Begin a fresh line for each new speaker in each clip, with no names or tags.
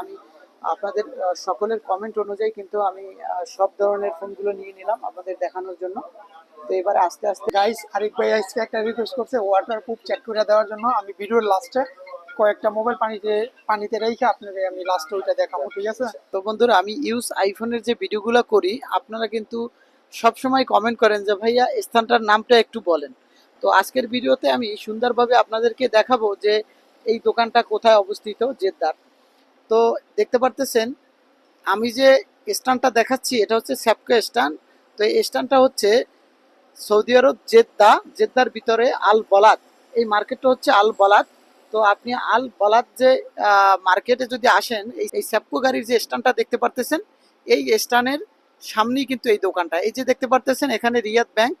আমি আপনাদের সকলের কমেন্ট অনুযায়ী কিন্তু আমি সব ধরনের ফোনগুলো নিয়ে নিলাম আপনাদের দেখানোর জন্য। তো এবারে আস্তে আস্তে
গাইস আরেক ভাই আজকে একটা রিকোয়েস্ট করছে ওয়াটার প্রুফ চেক করে দেওয়ার জন্য। আমি ভিডিওর লাস্টে কয়েকটা মোবাইল পানিতে পানিতে রেখে আপনাদের আমি লাস্টে ওইটা দেখাবো, ঠিক আছে?
তো বন্ধুরা, আমি ইউজ আইফোনের যে ভিডিওগুলো করি, আপনারা কিন্তু সবসময় কমেন্ট করেন যে, ভাইয়া, স্থানটার নামটা একটু বলেন। তো আজকের ভিডিওতে আমি সুন্দরভাবে আপনাদেরকে দেখাবো যে, এই দোকানটা কোথায় অবস্থিত, জেদ্দার। তো দেখতে পারতেছেন, আমি যে স্ট্যান্ডটা দেখাচ্ছি, এটা হচ্ছে স্যাপকো স্ট্যান্ড তো এই স্ট্যান্ডটা হচ্ছে সৌদি আরব জেদ্দা, জেদ্দার ভিতরে আল বলাদ এই মার্কেটটা হচ্ছে আল বলাদ তো আপনি আল বলাদ যে মার্কেটে যদি আসেন, এই স্যাপকো গাড়ির যে স্ট্যান্ডটা দেখতে পারতেছেন, এই স্টানের সামনেই কিন্তু এই দোকানটা। এই যে দেখতে পারতেছেন, এখানে রিয়াদ ব্যাংক।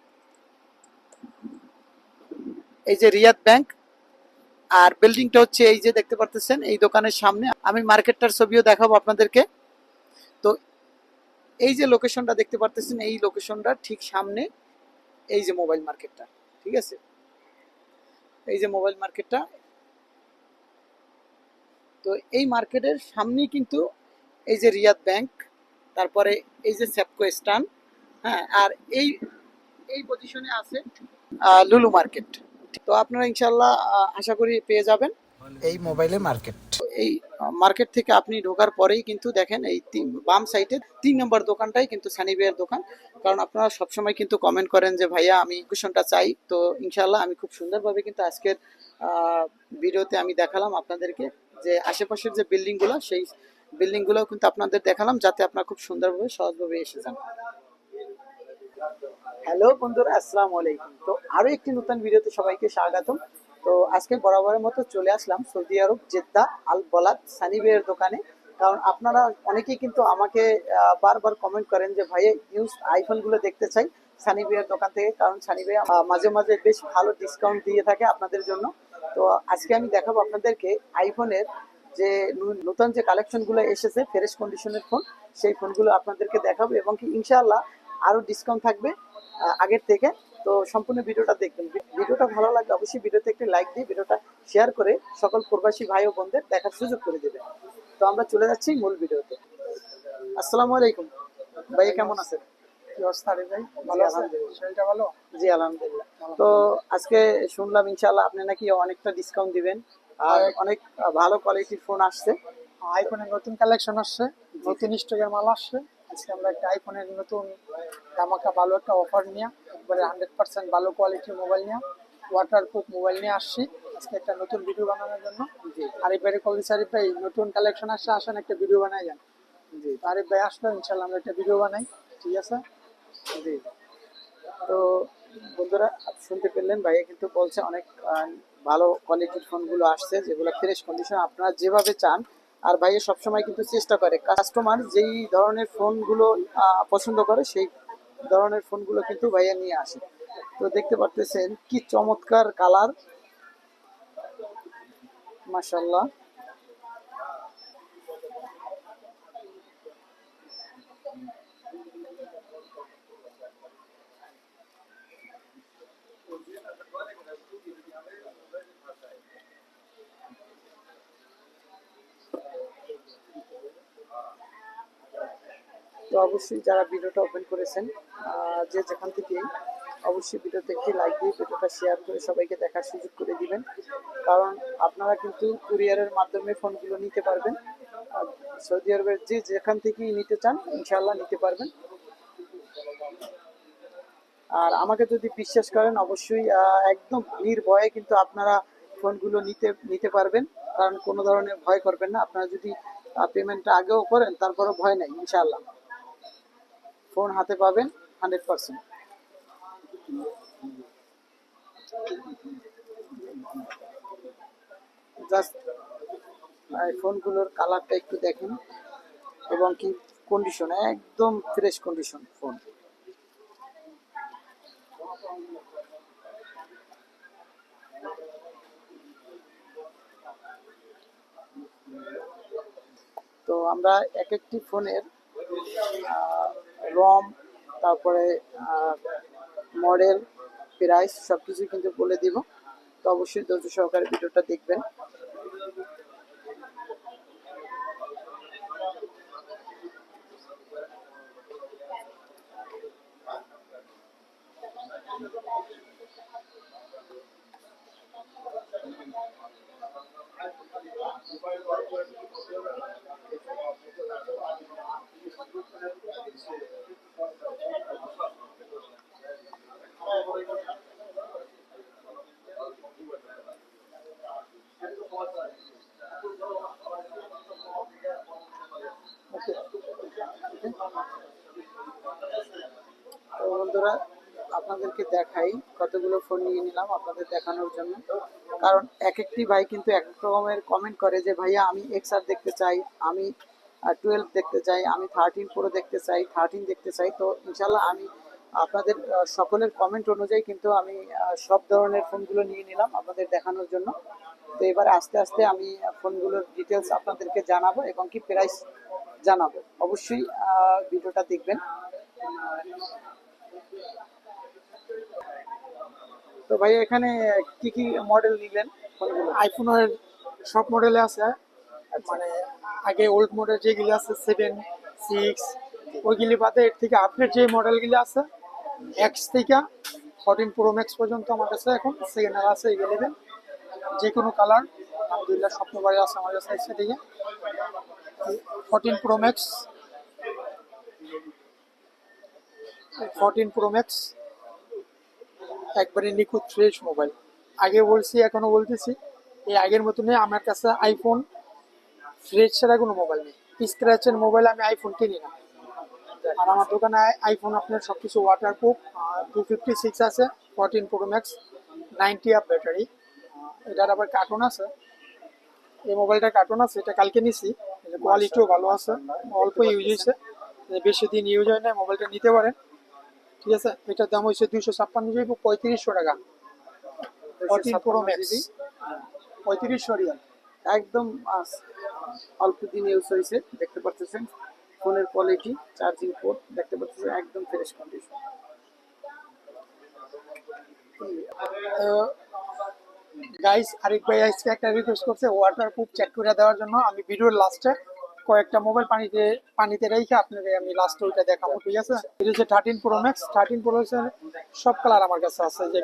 এই যে রিয়াদ ব্যাংক আর বিল্ডিংটা হচ্ছে এই যে দেখতে পারতেছেন, এই দোকানের সামনে। আমি মার্কেটটার ছবিও দেখাবো আপনাদেরকে। তো এই যে লোকেশনটা দেখতে পারতেছেন, এই লোকেশনটা ঠিক সামনে এই যে মোবাইল মার্কেটটা ঠিক আছে? এই যে মোবাইল মার্কেটটা তো এই মার্কেটের সামনেই কিন্তু এই যে রিয়াদ ব্যাংক তারপরে এই যে সেপকো স্টান হ্যাঁ আর এই এই পজিশনে আছে লুলু মার্কেট তো আপনারা ইনশাল্লাহ আশা করি পেয়ে যাবেন।
এই মোবাইলে মার্কেট।
এই মার্কেট থেকে আপনি ঢোকার পরেই কিন্তু দেখেন এই তিন- বাম সাইডে তিন নম্বর দোকানটাই কিন্তু সানি বিয়ের দোকান। কারণ আপনারা সবসময় কিন্তু কমেন্ট করেন যে ভাইয়া আমি কুশনটা চাই। তো ইনশাল্লাহ আমি খুব সুন্দরভাবে কিন্তু আজকের ভিডিওতে আমি দেখালাম আপনাদেরকে যে আশেপাশের যে বিল্ডিংগুলো সেই বিল্ডিংগুলো কিন্তু আপনাদের দেখালাম যাতে আপনারা খুব সুন্দরভাবে সহজভাবে এসে যান। হ্যালো বন্ধুরা, আসসালামু আলাইকুম। তো আরও একটি নতুন ভিডিওতে সবাইকে স্বাগতম। তো আজকে বরাবরের মতো চলে আসলাম সৌদি আরব জেদ্দা আল বলাদ সানি বেয়ের দোকানে। কারণ আপনারা অনেকেই কিন্তু আমাকে বারবার কমেন্ট করেন যে ভাই ইউজ আইফোনগুলো দেখতে চাই সানি বেয়ের দোকান থেকে। কারণ সানি বে মাঝে মাঝে বেশ ভালো ডিসকাউন্ট দিয়ে থাকে আপনাদের জন্য। তো আজকে আমি দেখাবো আপনাদেরকে আইফোনের যে নতুন যে কালেকশনগুলো এসেছে ফ্রেশ কন্ডিশনের ফোন সেই ফোনগুলো আপনাদেরকে দেখাবো এবং কি ইনশাআল্লাহ আরও ডিসকাউন্ট থাকবে আগের থেকে। তো সম্পূর্ণ ভিডিওটা দেখবেন। ভিডিওটা ভালো লাগলে অবশ্যই ভিডিওতে একটি লাইক দিয়ে ভিডিওটা শেয়ার করে সকল প্রবাসী ভাই ও বোনদের দেখার সুযোগ করে দেবেন। তো আমরা চলে যাচ্ছি মূল ভিডিওতে। আসসালামু আলাইকুম। ভাই কেমন আছেন? জি, আলহামদুলিল্লাহ।
শরীরটা ভালো?
জি আলহামদুলিল্লাহ। তো আজকে শুনলাম ইনশাআল্লাহ আপনি নাকি অনেকটা ডিসকাউন্ট দিবেন। আর অনেক। ভালো কোয়ালিটির ফোন আসছে।
আইফোনের নতুন কালেকশন আসছে। নতুন স্টকের মাল আসছে। আজকে আমরা একটা আইফোনের নতুন ধামাকা ভালো একটা অফার নিয়ে একবারে হান্ড্রেড পার্সেন্ট ভালো কোয়ালিটির মোবাইল নিয়ে ওয়াটার প্রুফ মোবাইল নিয়ে আসছি। আজকে একটা নতুন ভিডিও বানানোর জন্য। আরিফ ভাই কল আরিফ ভাই নতুন কালেকশন আসছে আসেন একটা ভিডিও বানাই যান।
জি।
তো আরিফ ভাই আসলো ইনশাল্লাহ আমরা একটা ভিডিও বানাই। ঠিক আছে?
জি। তো বন্ধুরা শুনতে পেলেন ভাইয়া কিন্তু বলছে অনেক ভালো কোয়ালিটির ফোনগুলো আসছে যেগুলো ফ্রেশ কন্ডিশন আপনারা যেভাবে চান আর ভাইয়া সবসময় কিন্তু চেষ্টা করে। কাস্টমার যেই ধরনের ফোনগুলো পছন্দ করে, সেই ধরনের ফোনগুলো কিন্তু ভাইয়া নিয়ে আসে। তো দেখতে পারতেছেন কি চমৎকার কালার মাশাল্লাহ অবশ্যই যারা ভিডিওটা ওপেন করেছেন যে যেখান থেকে অবশ্যই ভিডিওতে একটি লাইক দিয়ে ভিডিওটা শেয়ার করে সবাইকে দেখার সুযোগ করে দিবেন। কারণ আপনারা কিন্তু কুরিয়ারের মাধ্যমে ফোনগুলো নিতে পারবেন। সৌদি আরবের যে যেখান থেকেই নিতে চান ইনশাল্লাহ নিতে পারবেন। আর আমাকে যদি বিশ্বাস করেন, অবশ্যই একদম নির্ভয়ে কিন্তু আপনারা ফোনগুলো নিতে নিতে পারবেন। কারণ কোনো ধরনের ভয় করবেন না। আপনারা যদি পেমেন্টটা আগেও করেন, তারপরও ভয় নাই, ইনশাআল্লাহ। ফোন হাতে পাবেন হান্ড্রেড পার্সেন্ট জাস্ট ফোনগুলোর কালারটা একটু দেখেন। এবং কি কন্ডিশন একদম ফ্রেশ কন্ডিশন ফোন। তো আমরা এক একটি ফোনের রম তারপরে মডেল প্রাইস সবকিছু কিন্তু বলে দিব। তো অবশ্যই ধৈর্য সহকারে ভিডিওটা দেখবেন। বন্ধুরা, আপনাদেরকে দেখাই কতগুলো ফোন নিয়ে নিলাম আপনাদের দেখানোর জন্য। কারণ এক একটি ভাই কিন্তু এক রকমের কমেন্ট করে যে, ভাইয়া, আমি এক্সআর দেখতে চাই, আমি টুয়েলভ দেখতে চাই, আমি থার্টিন প্রো দেখতে চাই থার্টিন দেখতে চাই। তো ইনশাল্লাহ আমি আপনাদের সকলের কমেন্ট অনুযায়ী কিন্তু আমি সব ধরনের ফোনগুলো নিয়ে নিলাম আপনাদের দেখানোর জন্য। তো এবারে আস্তে আস্তে আমি ফোনগুলোর ডিটেলস আপনাদেরকে জানাব এবং কি প্রাইস জানাব। অবশ্যই ভিডিওটা দেখবেন। তো ভাই এখানে কি কি মডেল নিলেন?
আইফোনের সব মডেলে আছে। মানে আগে ওল্ড মডেল যেগুলি আছে সেভেন সিক্স ওইগুলি বাদে এর থেকে আপডেট যে মডেলগুলি আছে এক্স থেকে ফোরটিন প্রো ম্যাক্স পর্যন্ত আমার কাছে এখন সেকেন্ড হ্যান্ড আছে এভেলেবেল যে কোনো কালার আলহামদুলিল্লাহ স্বপ্নবাড়ি আছে আমার কাছে এসে থেকে fourteen pro max fourteen pro max একবারে নিখুঁত ফ্রেশ মোবাইল আগে বলছি, এখনও বলতেছি, এই আগের মতনই আমার কাছে আইফোন ফ্রেশ ছাড়া কোনো মোবাইল নেই। স্ক্র্যাচের মোবাইল আমি আইফোন কিনি না। আর আমার দোকানে আইফোন আপনার সব কিছু waterproof two fifty six আছে fourteen pro max ninety up battery এটার আবার কার্টুন আছে। এই মোবাইলটা কার্টুন আছে, এটা কালকে নিছি। কোয়ালিটিও ভালো আছে, অল্প ইউজ হয়েছে। বেশি দিন ইউজ হয় না মোবাইলটা নিতে পারেন। ঠিক আছে? এটার দাম হয়েছে দুইশো ছাপ্পান্ন জিবি পঁয়ত্রিশশো টাকা। ফোরটিন প্রো ম্যাক্স পঁয়ত্রিশশো রিয়াল।
একদম অল্প দিন ইউজ হয়েছে দেখতে পাচ্ছেন ফোনের কোয়ালিটি চার্জিং পোর্ট দেখতে পাচ্ছেন একদম ফ্রেশ কন্ডিশন
গাইস আরেক ভাই আজকে একটা রিকোয়েস্ট করছে ওয়াটার প্রুফ চেক করে দেওয়ার জন্য। আমি ভিডিওর লাস্টে কয়েকটা মোবাইল পানিতে পানিতে রেখে আপনাকে আমি লাস্ট ওইটা দেখাবো, ঠিক আছে? এটা হচ্ছে thirteen pro max thirteen pro সব কালার আমার কাছে আছে, যে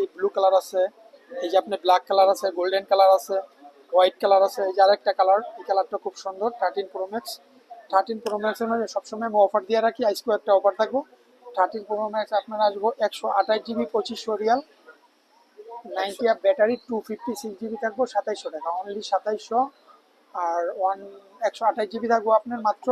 এই ব্লু কালার আছে, এই যে আপনার ব্ল্যাক কালার আছে গোল্ডেন কালার আছে হোয়াইট কালার আছে, এই যে আরেকটা কালার এই কালারটা খুব সুন্দর thirteen pro max thirteen pro ম্যাক্সের মধ্যে সবসময় আমি অফার দিয়ে রাখি, আজকেও একটা অফার থাকব। থার্টিন প্রো ম্যাক্স আপনার আসব একশো আঠাশ জিবি পঁচিশশো Real ninety battery two fifty six GB থাকব, সাতাইশশো টাকা অনলি সাতাইশশো। আর ওয়ান একশো আঠাশ জিবি থাকব আপনার মাত্র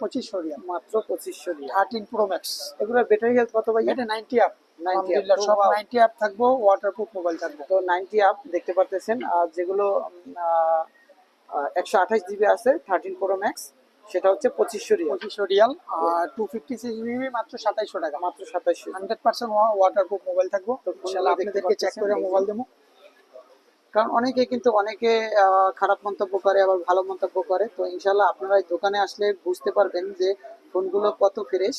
পঁচিশশো রিয়াল
মাত্র পঁচিশশো দিয়ে
থার্টিন প্রো ম্যাক্স
এগুলোর ব্যাটারি হেলথ কত ভাই
এটা নাইনটি আপ আলহামদুলিল্লাহ সব নাইনটি আপ থাকব ওয়াটারপ্রুফ মোবাইল থাকবে।
তো নাইনটি আপ দেখতে পারতেছেন আর যেগুলো একশো আঠাশ জিবি আছে থার্টিন প্রো ম্যাক্স সেটা হচ্ছে পঁচিশশো রিয়াল
পঁচিশশো রিয়াল আর টু ফিফটি সিক্স জিবি মাত্র সাতাইশশো টাকা।
মাত্র সাতাশশো
হান্ড্রেড পার্সেন্ট ওয়াটারপ্রুফ মোবাইল থাকব।
তো
আপনাদেরকে চেক করে মোবাইল দেবো।
কারণ অনেকে কিন্তু অনেকে খারাপ মন্তব্য করে, আবার ভালো মন্তব্য করে। তো ইনশাল্লাহ আপনারা এই দোকানে আসলে বুঝতে পারবেন যে ফোনগুলো কত ফ্রেশ।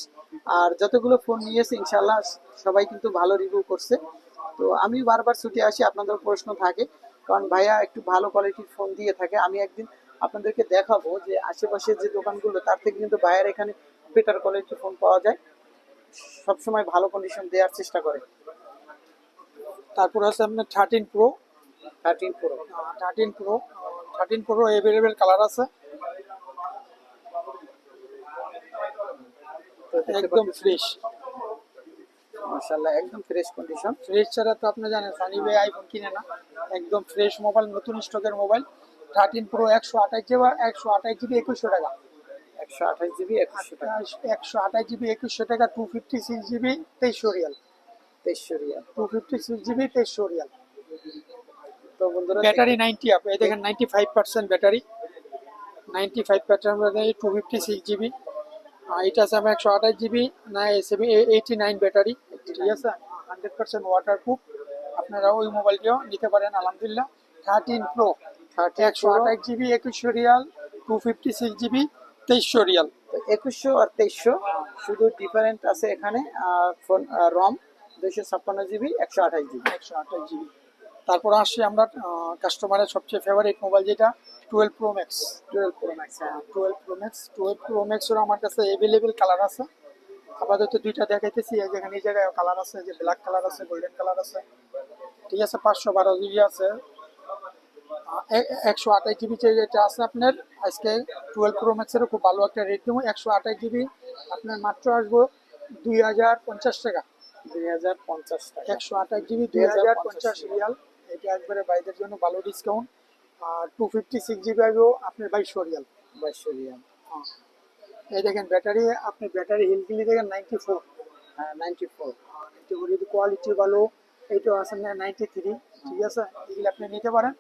আর যতগুলো ফোন নিয়েছে ইনশাল্লাহ সবাই কিন্তু ভালো রিভিউ করছে। তো আমি বারবার ছুটে আসি আপনাদের প্রশ্ন থাকে। কারণ ভাইয়া একটু ভালো কোয়ালিটির ফোন দিয়ে থাকে। আমি একদিন আপনাদেরকে দেখাবো যে আশেপাশে যে দোকানগুলো, তার থেকে কিন্তু ভাইয়ার এখানে বেটার কোয়ালিটির ফোন পাওয়া যায়। সবসময় ভালো কন্ডিশন দেওয়ার চেষ্টা করে।
তারপর আছে আপনার thirteen pro
thirteen pro
thirteen pro thirteen pro available colour আছে। একদম ফ্রেশ
মাশাআল্লাহ একদম ফ্রেশ কন্ডিশন
ফ্রেশ ছাড়া তো আপনি জানেন সানি ভাই আইফোন কিনে না। একদম ফ্রেশ মোবাইল নতুন স্টকের মোবাইল থার্টিন প্রো একশো আঠাশ জিবি একশো আঠাশ জিবি একুশশো টাকা।
একশো আঠাশ জিবি একুশশো টাকা।
একশো আঠাশ জিবি একুশশো টাকা টু ফিফটি সিক্স জিবি তেইশশো রিয়াল।
তেইশশো রিয়াল।
টু ফিফটি সিক্স জিবি তেইশশো রিয়াল।
তো বন্ধুরা
ব্যাটারি নাইনটি আপ এই দেখেন ninety five percent battery ninety five percent battery two fifty six GB এটা আছে আমার একশো আঠাশ জিবি না এইটি নাইন ব্যাটারি ঠিক আছে? হান্ড্রেড পার্সেন্ট ওয়াটার প্রুফ আপনারা ওই মোবাইলটিও নিতে পারেন আলহামদুলিল্লাহ। থার্টিন প্রো
থার্টি
একশো আঠাশ জিবি একুশশো রিয়াল টু ফিফটি সিক্স জিবি তেইশশো রিয়াল।
একুশশো আর তেইশশো শুধু ডিফারেন্ট আছে এখানে ফোন রম দুইশো ছাপ্পান্ন জিবি একশো আঠাশ জিবি
একশো আঠাশ জিবি তারপর আসছি আমরা কাস্টমারের সবচেয়ে ফেভারিট মোবাইল যেটা twelve pro max
twelve pro max হ্যাঁ।
Twelve pro max twelve pro ম্যাক্সেরও আমার কাছে অ্যাভেলেবেল কালার আছে। আপাতত দুইটা দেখাইতেছি এই যেখানে এই জায়গায় কালার আছে যে ব্ল্যাক কালার আছে গোল্ডেন কালার আছে। ঠিক আছে পাঁচশো বারো জিবি আছে। একশো আঠাশ জিবি যেটা আছে আপনার আজকে টুয়েলভ প্রো ম্যাক্সেরও খুব ভালো একটা রেট দেবো। একশো আঠাশ জিবি আপনার মাত্র আসব দুই হাজার পঞ্চাশ টাকা।
দুই হাজার পঞ্চাশ টাকা।
একশো আঠাশ জিবি দুই হাজার পঞ্চাশ রিয়াল। এটা একবারে বাইদের জন্য ভালো ডিসকাউন্ট আর টু ফিফটি সিক্স জিবি আসব আপনার বাইশশো রিয়াল।
বাইশশো রিয়াল।
এই দেখেন ব্যাটারি আপনি ব্যাটারি হিলগুলি দেখেন নাইনটি ফোর
হ্যাঁ নাইনটি ফোর
যদি কোয়ালিটি ভালো এইটাও আছে না নাইনটি থ্রি ঠিক আছে? এগুলো আপনি নিতে পারেন।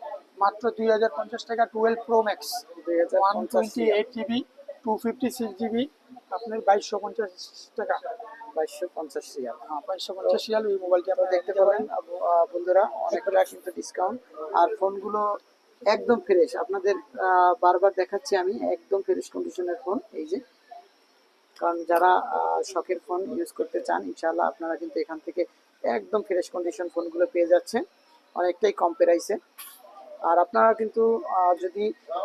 মাত্র দুই হাজার পঞ্চাশ টাকা twelve pro max one twenty eight GB two fifty six GB আপনার বাইশশো পঞ্চাশ টাকা।
বাইশশো পঞ্চাশ রিয়াল।
হ্যাঁ বাইশশো পঞ্চাশ রিয়াল ওই মোবাইলটি
আপনারা দেখতে পাবেন বন্ধুরা অনেকটা কিন্তু ডিসকাউন্ট আর ফোনগুলো একদম ফ্রেশ আপনাদের বারবার দেখাচ্ছি আমি একদম ফ্রেশ কন্ডিশনের ফোন এই যে। কারণ যারা শখের ফোন ইউজ করতে চান ইনশাআল্লাহ আপনারা কিন্তু এখান থেকে একদম ফ্রেশ কন্ডিশন ফোনগুলো পেয়ে যাচ্ছেন। অনেকটাই কম প্রাইসে আর আপনারা কিন্তু যদি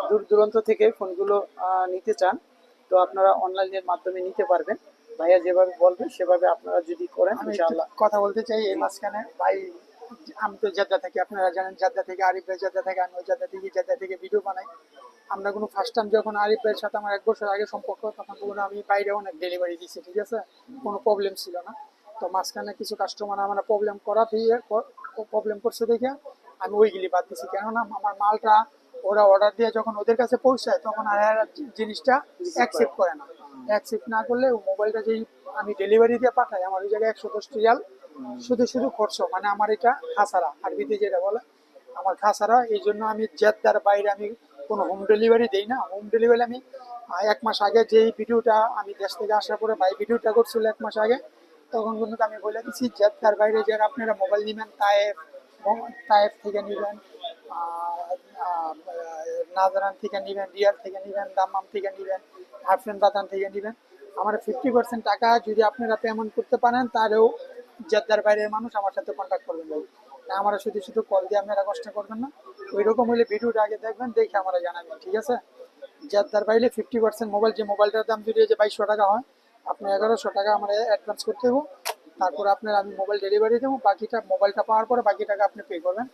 দূর দূরান্ত থেকে ফোনগুলো নিতে চান তো আপনারা অনলাইনের মাধ্যমে নিতে পারবেন। ভাইয়া যেভাবে বলবে সেভাবে আপনারা যদি করেন ইনশাআল্লাহ।
কথা বলতে চাই এই মাঝখানে। ভাই আমি তো জেদ্দা থেকে আপনারা জানেন জেদ্দা থেকে আরিফ ভাই জেদ্দা থেকে আমি জেদ্দা থেকে জেদ্দা থেকে ভিডিও বানাই। আমরা কোনো ফার্স্ট টাইম যখন আরিফ ভাইয়ের সাথে আমার এক বছর আগে সম্পর্ক তখন কোনো আমি বাইরে অনেক ডেলিভারি দিয়েছি ঠিক আছে? কোনো প্রবলেম ছিল না। তো মাঝখানে কিছু কাস্টমার আমার প্রবলেম করা দিয়ে প্রবলেম করছে দেখে আমি ওইগুলি বাদ দিছি। কেননা আমার মালটা ওরা অর্ডার দিয়ে যখন ওদের কাছে পৌঁছায় তখন আর জিনিসটা অ্যাকসেপ্ট করে না। অ্যাকসেপ্ট না করলে মোবাইলটা যেই আমি ডেলিভারি দিয়ে পাঠাই, আমার ওই জায়গায় একশো দশ রিয়াল। শুধু শুধু খরচ মানে আমার এটা খাসারা, আরবিতে যেটা বলে, আমার খাসারা। এই জন্য আমি জেদ্দার বাইরে আমি কোনো হোম ডেলিভারি দেই না। হোম ডেলিভারি আমি এক মাস আগে যেই ভিডিওটা আমি দেশ থেকে আসার পরে ভাই ভিডিওটা করছিল এক মাস আগে, তখন কিন্তু আমি বলে দিচ্ছি জেদ্দার বাইরে যারা আপনারা মোবাইল নেবেন, তায়েফ তায়েফ থেকে নেবেন নাজারান থেকে নেবেন, রিয়াল থেকে নেবেন, দাম্মাম থেকে নেবেন হাফেন বাতান থেকে নেবেন। আমার ফিফটি পার্সেন্ট টাকা যদি আপনারা পেমেন্ট করতে পারেন তাহলেও জেদ্দার বাইরের মানুষ আমার সাথে কন্ট্যাক্ট করবেন ভাই। না আমরা শুধু শুধু কল দিয়ে আপনারা কষ্ট করবেন না। ওই রকম হলে ভিডিওটা আগে দেখবেন দেখে আমরা জানাবেন ঠিক আছে? জেদ্দার বাইরে ফিফটি পার্সেন্ট মোবাইল যে মোবাইলটার দাম যদি যে বাইশশো টাকা হয় আপনি এগারোশো টাকা আমরা অ্যাডভান্স করতে দেবো তারপর আপনার আমি মোবাইল ডেলিভারি দেবো বাকিটা মোবাইলটা পাওয়ার পরে বাকি টাকা আপনি পে করবেন।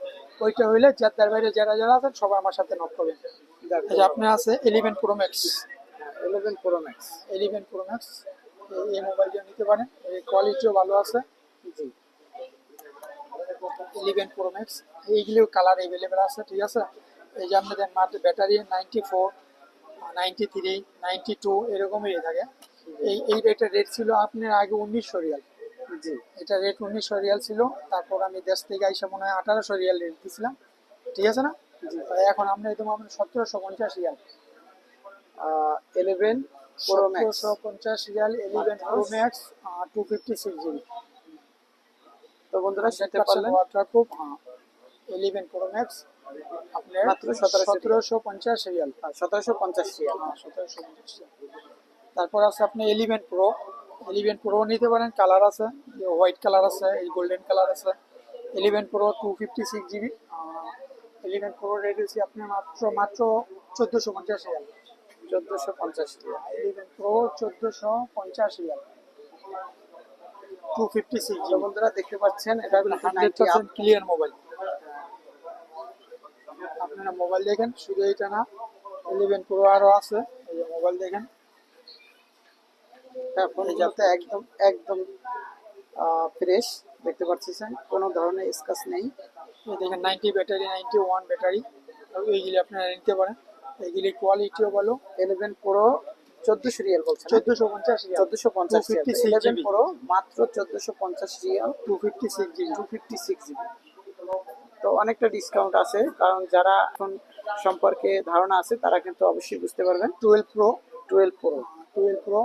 ওইটা হইলে জেদ্দার বাইরে যারা যারা আছেন সবাই আমার সাথে নক করবেন। এই আপনি আছে eleven pro max
eleven pro max
eleven pro max এই মোবাইলটা নিতে পারেন। এই কোয়ালিটিও ভালো আছে।
জি।
ইলেভেন প্রো ম্যাক্স এইগুলিও কালার অ্যাভেলেবেল আছে ঠিক আছে? এই যে আপনাদের মাত্র battery ninety four ninety three ninety two এরকমই থাকে। এই এই রেটের রেট ছিল আপনার আগে উনিশশো রিয়াল।
জি।
এটা রেট উনিশশো রিয়াল ছিল তারপর আমি দেশ থেকে আইসা মনে হয় আঠারোশো রিয়াল রেট দিয়েছিলাম ঠিক আছে না? তো এখন আমরা একদম আপনার সতেরোশো পঞ্চাশ রিয়াল।
ইলেভেন প্রো ম্যাক্স
পঞ্চাশ Real eleven pro max two fifty six GB
তো বন্ধুরা শুনতে পারলেন?
হ্যাঁ। ইলেভেন প্রো ম্যাক্স আপনার
মাত্র 1700
সতেরোশো পঞ্চাশ রিয়াল
সতেরোশো পঞ্চাশ রিয়াল
হ্যাঁ সতেরোশো পঞ্চাশ তারপর আছে আপনি ইলেভেন প্রো ইলেভেন প্রো নিতে পারেন কালার আছে হোয়াইট কালার আছে এই গোল্ডেন কালার আছে। Eleven pro two fifty six GB eleven pro rate হচ্ছে আপনার মাত্র মাত্র চোদ্দোশো পঞ্চাশ রিয়াল
চোদ্দোশো পঞ্চাশ রিয়াল।
ইলেভেন প্রো চোদ্দোশো পঞ্চাশ রিয়াল। টু ফিফটি সিক্স
বন্ধুরা দেখতে পাচ্ছেন এটা কিন্তু
হান্ড্রেড পার্সেন্ট ক্লিয়ার মোবাইল আপনারা মোবাইল দেখেন শুধু এটা না ইলেভেন প্রো আরও আছে মোবাইল দেখেন।
একদম একদম ফ্রেশ দেখতে পাচ্ছেন কোনো ধরনের স্কাচ নেই।
দেখেন ninety battery ninety one battery এইগুলি আপনারা নিতে পারেন। এইগুলি কোয়ালিটিও ভালো
ইলেভেন প্রো চোদ্দোশো রিয়াল বলছেন
চোদ্দোশো পঞ্চাশ
চোদ্দোশো পঞ্চাশ রিয়াল
256
ইলেভেন প্রো মাত্র চোদ্দোশো পঞ্চাশ Real
two fifty six GB
two fifty six GB তো অনেকটা ডিসকাউন্ট আছে কারণ যারা এখন সম্পর্কে ধারণা আছে তারা কিন্তু অবশ্যই বুঝতে পারবেন।
Twelve pro
twelve pro
twelve pro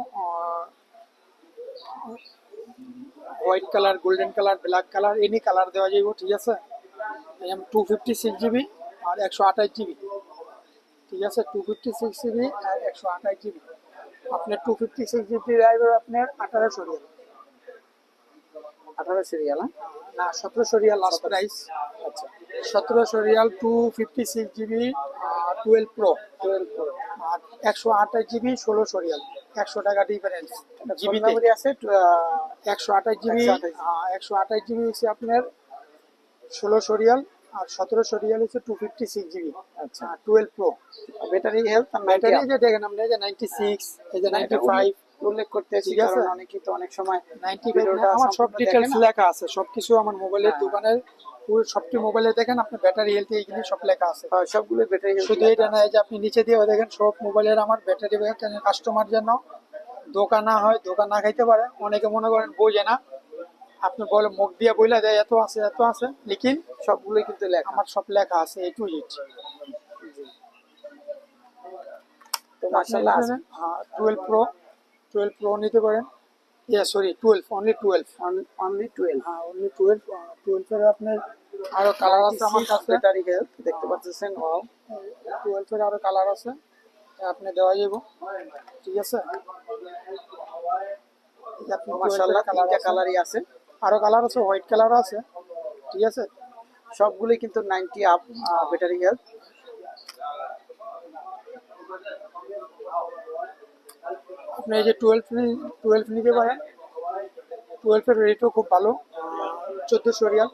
white colour golden colour black colour any colour দেওয়া যাইব ঠিক আছে? টু ফিফটি সিক্স জিবি আর একশো আঠাশ জিবি ঠিক আছে টু ফিফটি সিক্স জিবি আর একশো আঠাশ জিবি আপনার two fifty six GB driver আপনার আঠারোশো রিয়াল।
আঠারোশো রিয়াল হ্যাঁ?
না সতেরোশো রিয়াল লাস্ট প্রাইস
আচ্ছা।
সতেরোশো Real two fifty six GB twelve pro
twelve pro
আর একশো আঠাশ জিবি ষোলোশো রিয়াল। একশো টাকা ডিফারেন্স
জিবি আছে
একশো আঠাশ জিবি একশো আঠাশ। জিবি হচ্ছে আপনার ষোলোশো রিয়াল। আর সতেরোশো রিয়াল হচ্ছে টু ফিফটি সিক্স জিবি
আচ্ছা
twelve pro
battery health
battery যে দেখেন আপনি যে নাইনটি সিক্স এই যে নাইনটি ফাইভ
উল্লেখ করতে
ঠিক আছে।
অনেকেই তো অনেক সময়
নাইনটি আমার সব ডিটেলস লেখা আছে সব কিছু আমার মোবাইলের
হ্যাঁ।
দোকানের পুরো সবটি মোবাইলে দেখেন আপনার ব্যাটারি হেলথ এইগুলি সব লেখা আছে।
আহ, সবগুলো ব্যাটারি হেলথ
শুধু এটা না এই যে আপনি নিচে দিয়ে দেখেন সব মোবাইলের আমার ব্যাটারি কাস্টমার জন্য দোকান না হয় দোকান না খাইতে পারে অনেকে মনে করেন বোঝে না। আপনি বলে মুখ দিয়ে বইলা দেয় এত আছে এত আছে। লেকিন
সবগুলোই কিন্তু লেখা।
আমার সব লেখা আছে এ টু
তো
হ্যাঁ টুয়েলভ প্রো টুয়েলভ প্রো নিতে পারেন। ইয়ে sorry twelve only twelve
only twelve
হ্যাঁ অনলি টুয়েলভ টুয়েলভের আপনার আরও কালার আছে আমার কাছে।
ব্যাটারি হেলথ দেখতে পাচ্ছেন ওয়াও
টুয়েলভের আরও কালার আছে আপনি দেওয়া যাব। ঠিক আছে? আপনি 12 এর
মাশাআল্লাহ
colour
তিনটা কালারই আছে।
আরও কালার আছে হোয়াইট কালার আছে ঠিক আছে?
সবগুলোই কিন্তু 90 আপ ব্যাটারি হেলথ
আপনি এই যে টুয়েলভ টুয়েলভ নিতে পারেন। টুয়েলভের রেটও খুব ভালো। চোদ্দোশো রিয়াল।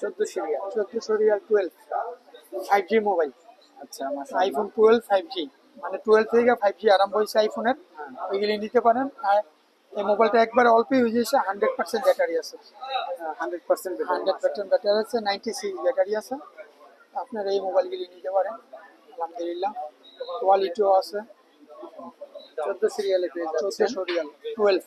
14 সিরিয়াল
চোদ্দোশো রিয়াল টুয়েলভ ফাইভ জি মোবাইল
আচ্ছা
আইফোন টুয়েলভ ফাইভ জি মানে টুয়েলভ থেকে ফাইভ জি আরম্ভ হয়েছে আইফোনের এগুলি নিতে পারেন। আর এই মোবাইলটা একবার অল্পই হয়ে যাচ্ছে হান্ড্রেড পার্সেন্ট ব্যাটারি আছে।
100%
হান্ড্রেড পার্সেন্ট ব্যাটারি আছে নাইনটি সিক্স ব্যাটারি আছে। আপনার এই মোবাইলগুলি নিতে পারেন আলহামদুলিল্লাহ। কোয়ালিটিও আছে।
14 সিরিয়ালে পেয়ে যাচ্ছেন।
চোদ্দোশো রিয়াল টুয়েলভ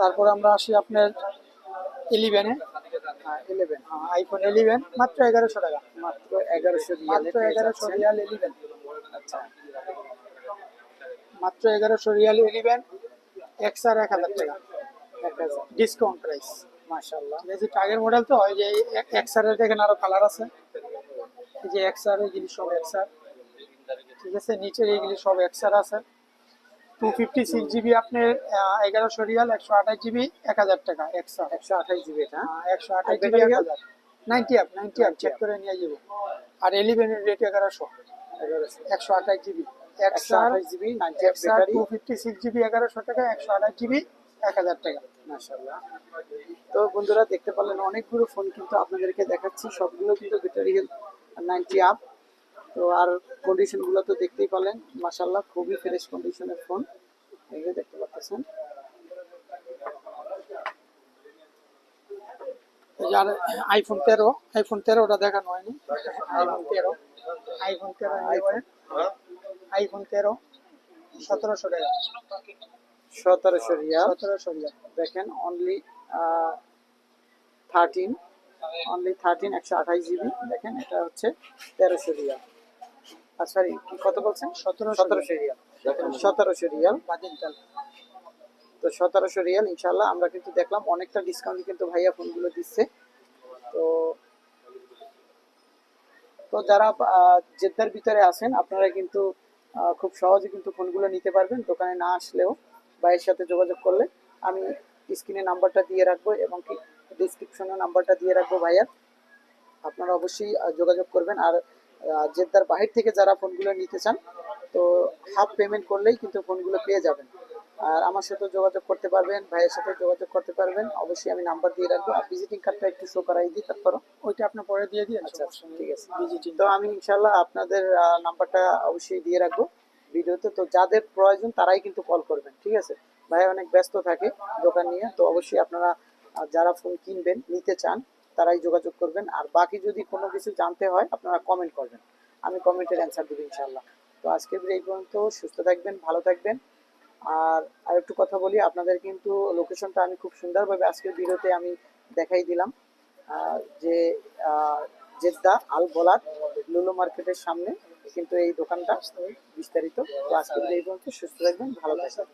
তারপর আমরা আসি আপনার ইলেভেনে
ইলেভেন
আইফোন ইলেভেন মাত্র এগারোশো টাকা।
মাত্র এগারোশো
মাত্র এগারোশো রিয়াল ইলেভেন
আচ্ছা
মাত্র এগারোশো রিয়াল ইলেভেন এক্স আর এক হাজার টাকা। ডিসকাউন্ট প্রাইস
মাশাআল্লাহ।
ঠিক আছে আগের মডেল তো এই যে এক্স আর দেখেন আরও কালার আছে। এই যে এক্স আর এগুলি সব এক্স আর ঠিক আছে নিচের এইগুলি সব এক্স আর আছে। টু ফিফটি সিক্স জিবি আপনার এগারোশো রিয়াল একশো আঠাশ জিবি এক হাজার টাকা আর
একশো আঠাশ জিবি এটা? হ্যাঁ?
একশো আঠাশ জিবি এক হাজার। Ninety up ninety up check করে নিয়ে যাব। আর এলিভেনের রেট এগারোশো। একশো আঠাশ জিবি
একশো আঠাশ GB
two fifty six GB এগারোশো টাকা একশো আঠাশ জিবি এক হাজার টাকা।
তো বন্ধুরা দেখতে পারলেন অনেকগুলো ফোন কিন্তু আপনাদেরকে দেখাচ্ছি। সবগুলো কিন্তু ব্যাটারি হেলথ নাইনটি আপ তো আর কন্ডিশনগুলো তো দেখতেই পারলেন। মাশাআল্লাহ খুবই ফ্রেশ কন্ডিশনের ফোন এগুলো দেখতে পাচ্ছেন।
এই যে আর আইফোন তেরো আইফোন তেরোটা দেখানো হয়নি। আইফোন তেরো আইফোন তেরো আইফোন তেরো সতেরোশো টাকা।
সতেরোশো রিয়াল।
সতেরোশো রিয়াল।
দেখেন অনলি থার্টিন অনলি থার্টিন একশো আঠাশ জিবি দেখেন এটা হচ্ছে তেরোশো রিয়াল। সরি কত বলছেন?
সতেরোশো
রিয়াল। সতেরোশো রিয়াল। তো সতেরোশো রিয়াল ইনশাল্লাহ আমরা কিন্তু দেখলাম অনেকটা ডিসকাউন্ট কিন্তু ভাইয়া ফোনগুলো দিচ্ছে। তো তো যারা জেদ্দার ভিতরে আছেন আপনারা কিন্তু খুব সহজে কিন্তু ফোনগুলো নিতে পারবেন দোকানে না আসলেও ভাইয়ের সাথে যোগাযোগ করলে। আমি স্ক্রিনে নাম্বারটা দিয়ে রাখব এবং কি ডিসক্রিপশনে নাম্বারটা দিয়ে রাখব ভাইয়ার আপনারা অবশ্যই যোগাযোগ করবেন। আর জেদ্দার বাহির থেকে যারা ফোনগুলো নিতে চান তো হাফ পেমেন্ট করলেই কিন্তু ফোনগুলো পেয়ে যাবেন। আর আমার সাথে যোগাযোগ করতে পারবেন ভাইয়ের সাথে যোগাযোগ করতে পারবেন। অবশ্যই আমি নাম্বার দিয়ে রাখব। আর ভিজিটিং কার্ডটা একটু শো করাই দিই তারপরও।
ওইটা আপনি পরে দিয়ে দিন
আচ্ছা, ঠিক আছে।
ভিজিটিং
তো আমি ইনশাল্লাহ আপনাদের নাম্বারটা অবশ্যই দিয়ে রাখব ভিডিওতে। তো যাদের প্রয়োজন তারাই কিন্তু কল করবেন ঠিক আছে? ভাই অনেক ব্যস্ত থাকে দোকান নিয়ে তো অবশ্যই আপনারা যারা ফোন কিনবেন নিতে চান তারাই যোগাযোগ করবেন। আর বাকি যদি কোনো কিছু জানতে হয়, আপনারা কমেন্ট করবেন। আমি কমেন্টের অ্যান্সার দেবো ইনশাল্লাহ তো ভিডিও এই পর্যন্ত, সুস্থ থাকবেন, ভালো থাকবেন। আর আর একটু কথা বলি, আপনাদের কিন্তু লোকেশনটা আমি খুব সুন্দরভাবে আজকের ভিডিওতে আমি দেখাই দিলাম। যে জেদ্দা আল বলাদ লুলু মার্কেটের সামনে কিন্তু এই দোকানটা বিস্তারিত। তো আজকের এই পর্যন্ত, সুস্থ থাকবেন, ভালো থাকবেন।